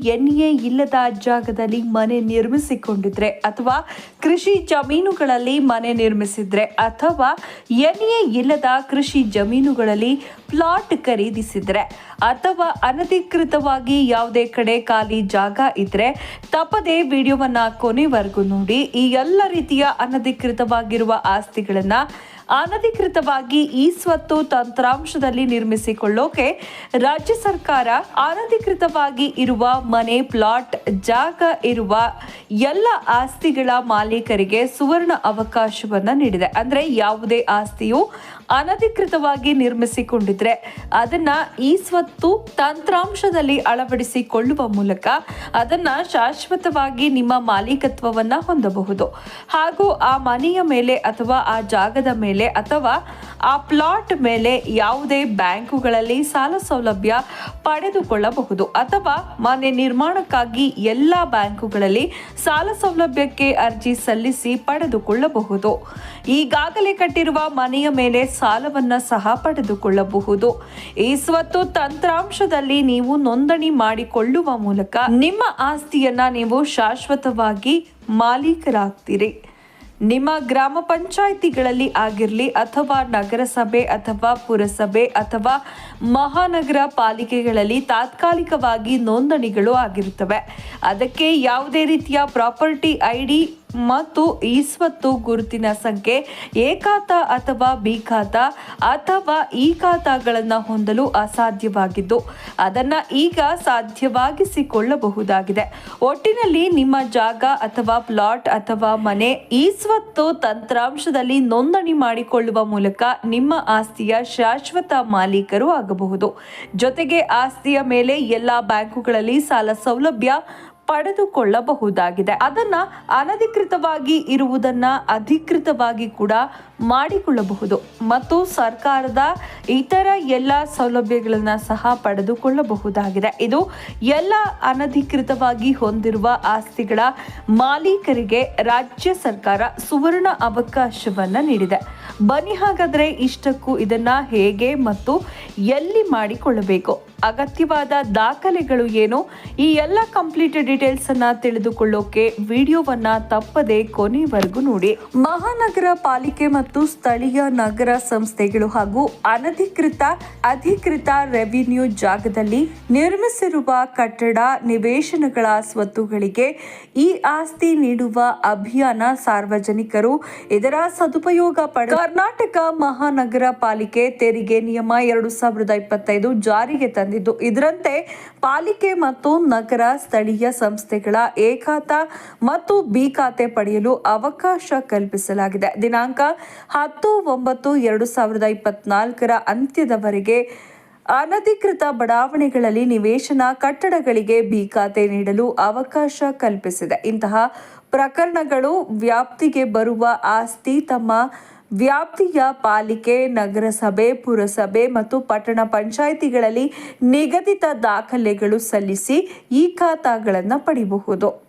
N A ಇಲ್ಲದ ಜಾಗದಲ್ಲಿ ಮನೆ ನಿರ್ಮಿಸಿಕೊಂಡಿದ್ರೆ ಅಥವಾ ಕೃಷಿ ಜಮೀನುಗಳಲ್ಲಿ ಮನೆ ನಿರ್ಮಿಸಿದ್ರೆ ಅಥವಾ ಎನ್ಎ ಇಲ್ಲದ ಕೃಷಿ ಜಮೀನುಗಳಲ್ಲಿ ಪ್ಲಾಟ್ ಖರೀದಿಸಿದ್ರೆ ಅಥವಾ ಅನಧಿಕೃತವಾಗಿ ಯಾವುದೇ ಕಡೆ ಖಾಲಿ ಜಾಗ ಇದ್ರೆ ತಪ್ಪದೇ ವಿಡಿಯೋವನ್ನ ಕೊನೆವರೆಗೂ ನೋಡಿ. ಈ ಎಲ್ಲ ರೀತಿಯ ಅನಧಿಕೃತವಾಗಿರುವ ಆಸ್ತಿಗಳನ್ನ ಅನಧಿಕೃತವಾಗಿ ಈ ಸ್ವತ್ತು ತಂತ್ರಾಂಶದಲ್ಲಿ ನಿರ್ಮಿಸಿಕೊಳ್ಳೋಕೆ ರಾಜ್ಯ ಸರ್ಕಾರ ಅನಧಿಕೃತವಾಗಿ ಇರುವ ಮನೆ, ಪ್ಲಾಟ್, ಜಾಗ ಇರುವ ಎಲ್ಲ ಆಸ್ತಿಗಳ ಮಾಲೀಕರಿಗೆ ಸುವರ್ಣ ಅವಕಾಶವನ್ನು ನೀಡಿದೆ. ಅಂದ್ರೆ ಯಾವುದೇ ಆಸ್ತಿಯು ಅನಧಿಕೃತವಾಗಿ ನಿರ್ಮಿಸಿಕೊಂಡಿದ್ರೆ ಅದನ್ನ ಈ ಸ್ವತ್ತು ತಂತ್ರಾಂಶದಲ್ಲಿ ಅಳವಡಿಸಿಕೊಳ್ಳುವ ಮೂಲಕ ಅದನ್ನ ಶಾಶ್ವತವಾಗಿ ನಿಮ್ಮ ಮಾಲೀಕತ್ವವನ್ನ ಹೊಂದಬಹುದು. ಹಾಗೂ ಆ ಮನೆಯ ಮೇಲೆ ಅಥವಾ ಆ ಜಾಗದ ಮೇಲೆ ಅಥವಾ ಆ ಪ್ಲಾಟ್ ಮೇಲೆ ಯಾವುದೇ ಬ್ಯಾಂಕುಗಳಲ್ಲಿ ಸಾಲ ಸೌಲಭ್ಯ ಪಡೆದುಕೊಳ್ಳಬಹುದು ಅಥವಾ ಮನೆ ನಿರ್ಮಾಣಕ್ಕಾಗಿ ಎಲ್ಲ ಬ್ಯಾಂಕುಗಳಲ್ಲಿ ಸಾಲ ಸೌಲಭ್ಯಕ್ಕೆ ಅರ್ಜಿ ಸಲ್ಲಿಸಿ ಪಡೆದುಕೊಳ್ಳಬಹುದು. ಈಗಾಗಲೇ ಕಟ್ಟಿರುವ ಮನೆಯ ಮೇಲೆ ಸಾಲವನ್ನ ಸಹ ಪಡೆದುಕೊಳ್ಳಬಹುದು. ಈ ಸ್ವತ್ತು ತಂತ್ರಾಂಶದಲ್ಲಿ ನೀವು ನೋಂದಣಿ ಮಾಡಿಕೊಳ್ಳುವ ಮೂಲಕ ನಿಮ್ಮ ಆಸ್ತಿಯನ್ನ ನೀವು ಶಾಶ್ವತವಾಗಿ ಮಾಲೀಕರಾಗ್ತೀರಿ. ನಿಮ್ಮ ಗ್ರಾಮ ಪಂಚಾಯಿತಿಗಳಲ್ಲಿ ಆಗಿರಲಿ ಅಥವಾ ನಗರಸಭೆ ಅಥವಾ ಪುರಸಭೆ ಅಥವಾ ಮಹಾನಗರ ಪಾಲಿಕೆಗಳಲ್ಲಿ ತಾತ್ಕಾಲಿಕವಾಗಿ ನೋಂದಣಿಗಳು ಆಗಿರುತ್ತವೆ. ಅದಕ್ಕೆ ಯಾವುದೇ ರೀತಿಯ ಪ್ರಾಪರ್ಟಿ ಐ ಡಿ ಮತ್ತು ಈಸ್ವತ್ತು ಗುರುತಿನ ಸಂಖ್ಯೆ, ಏಕಾತ ಅಥವಾ ಬಿ ಖಾತ ಅಥವಾ ಈ ಖಾತಾಗಳನ್ನು ಹೊಂದಲು ಅಸಾಧ್ಯವಾಗಿದ್ದು, ಅದನ್ನು ಈಗ ಸಾಧ್ಯವಾಗಿಸಿಕೊಳ್ಳಬಹುದಾಗಿದೆ. ಒಟ್ಟಿನಲ್ಲಿ ನಿಮ್ಮ ಜಾಗ ಅಥವಾ ಪ್ಲಾಟ್ ಅಥವಾ ಮನೆ ಈಸ್ವತ್ತು ತಂತ್ರಾಂಶದಲ್ಲಿ ನೋಂದಣಿ ಮಾಡಿಕೊಳ್ಳುವ ಮೂಲಕ ನಿಮ್ಮ ಆಸ್ತಿಯ ಶಾಶ್ವತ ಮಾಲೀಕರು ಆಗಬಹುದು. ಜೊತೆಗೆ ಆಸ್ತಿಯ ಮೇಲೆ ಎಲ್ಲ ಬ್ಯಾಂಕುಗಳಲ್ಲಿ ಸಾಲ ಸೌಲಭ್ಯ ಪಡೆದುಕೊಳ್ಳಬಹುದಾಗಿದೆ. ಅದನ್ನ ಅನಧಿಕೃತವಾಗಿ ಇರುವುದನ್ನ ಅಧಿಕೃತವಾಗಿ ಕೂಡ ಮಾಡಿಕೊಳ್ಳಬಹುದು ಮತ್ತು ಸರ್ಕಾರದ ಇತರ ಎಲ್ಲ ಸೌಲಭ್ಯಗಳನ್ನ ಸಹ ಪಡೆದುಕೊಳ್ಳಬಹುದಾಗಿದೆ. ಇದು ಎಲ್ಲ ಅನಧಿಕೃತವಾಗಿ ಹೊಂದಿರುವ ಆಸ್ತಿಗಳ ಮಾಲೀಕರಿಗೆ ರಾಜ್ಯ ಸರ್ಕಾರ ಸುವರ್ಣ ಅವಕಾಶವನ್ನು ನೀಡಿದೆ. ಬನ್ನಿ ಹಾಗಾದರೆ ಇಷ್ಟಕ್ಕೂ ಇದನ್ನ ಹೇಗೆ ಮತ್ತು ಎಲ್ಲಿ ಮಾಡಿಕೊಳ್ಳಬೇಕು? ಅಗತ್ಯವಾದ ದಾಖಲೆಗಳು ಏನು? ಈ ಎಲ್ಲ ಕಂಪ್ಲೀಟ್ ಡೀಟೇಲ್ಸ್ ಅನ್ನ ತಿಳಿದುಕೊಳ್ಳೋಕೆ ವಿಡಿಯೋವನ್ನ ತಪ್ಪದೆ ಕೊನೆವರೆಗೂ ನೋಡಿ. ಮಹಾನಗರ ಪಾಲಿಕೆ ಮತ್ತು ಸ್ಥಳೀಯ ನಗರ ಸಂಸ್ಥೆಗಳು ಹಾಗೂ ಅನಧಿಕೃತ ಅಧಿಕೃತ ರೆವಿನ್ಯೂ ಜಾಗದಲ್ಲಿ ನಿರ್ಮಿಸಿರುವ ಕಟ್ಟಡ ನಿವೇಶನಗಳ ಸ್ವತ್ತುಗಳಿಗೆ ಈ ಆಸ್ತಿ ನೀಡುವ ಅಭಿಯಾನ ಸಾರ್ವಜನಿಕರು, ಇದರ ಸದುಪಯೋಗ ಪಡೆ ಕರ್ನಾಟಕ ಮಹಾನಗರ ಪಾಲಿಕೆ ತೆರಿಗೆ ನಿಯಮ ಎರಡು ಸಾವಿರದ ಇಪ್ಪತ್ತೈದು ಜಾರಿಗೆ ತಂದಿದ್ದು. ಇದರಂತೆ ಪಾಲಿಕೆ ಮತ್ತು ನಗರ ಸ್ಥಳೀಯ ಸಂಸ್ಥೆಗಳ ಎ ಮತ್ತು ಬಿ ಖಾತೆ ಪಡೆಯಲು ಅವಕಾಶ ಕಲ್ಪಿಸಲಾಗಿದೆ. ದಿನಾಂಕ ಹತ್ತು ಒಂಬತ್ತು ಎರಡು ಸಾವಿರದ ಇಪ್ಪತ್ನಾಲ್ಕರ ಅಂತ್ಯದವರೆಗೆ ಅನಧಿಕೃತ ಬಡಾವಣೆಗಳಲ್ಲಿ ನಿವೇಶನ ಕಟ್ಟಡಗಳಿಗೆ ಬಿ ಖಾತೆ ನೀಡಲು ಅವಕಾಶ ಕಲ್ಪಿಸಿದೆ. ಇಂತಹ ಪ್ರಕರಣಗಳು ವ್ಯಾಪ್ತಿಗೆ ಬರುವ ಆಸ್ತಿ ತಮ್ಮ ವ್ಯಾಪ್ತಿಯ ಪಾಲಿಕೆ, ನಗರಸಭೆ, ಪುರಸಭೆ ಮತ್ತು ಪಟ್ಟಣ ಪಂಚಾಯಿತಿಗಳಲ್ಲಿ ನಿಗದಿತ ದಾಖಲೆಗಳು ಸಲ್ಲಿಸಿ ಈ ಖಾತಾಗಳನ್ನು ಪಡೆಯಬಹುದು.